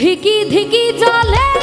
ধিকি ধিকি জলে